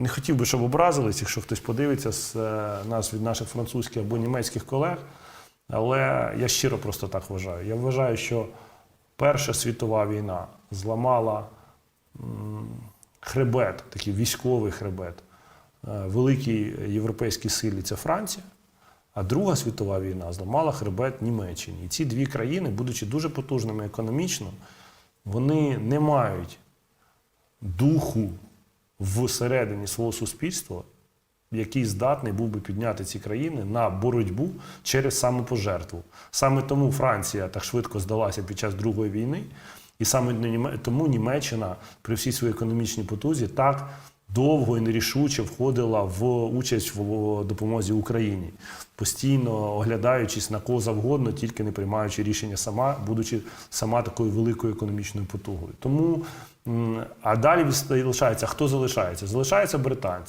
Не хотів би, щоб образились, якщо хтось подивиться з е, нас від наших французьких або німецьких колег. Але я щиро просто так вважаю. Я вважаю, що Перша світова війна зламала хребет, такий військовий хребет е, великій європейській силі це Франція. А Друга світова війна зламала хребет Німеччині. І ці дві країни, будучи дуже потужними економічно, вони не мають духу всередині свого суспільства, який здатний був би підняти ці країни на боротьбу через самопожертву. Саме тому Франція так швидко здалася під час Другої війни, і саме тому Німеччина при всій своїй економічній потузі так довго і нерішуче входила в участь в допомозі Україні, постійно оглядаючись на кого завгодно, тільки не приймаючи рішення сама, будучи сама такою великою економічною потугою. Тому а далі лишається хто залишається? Залишаються британці.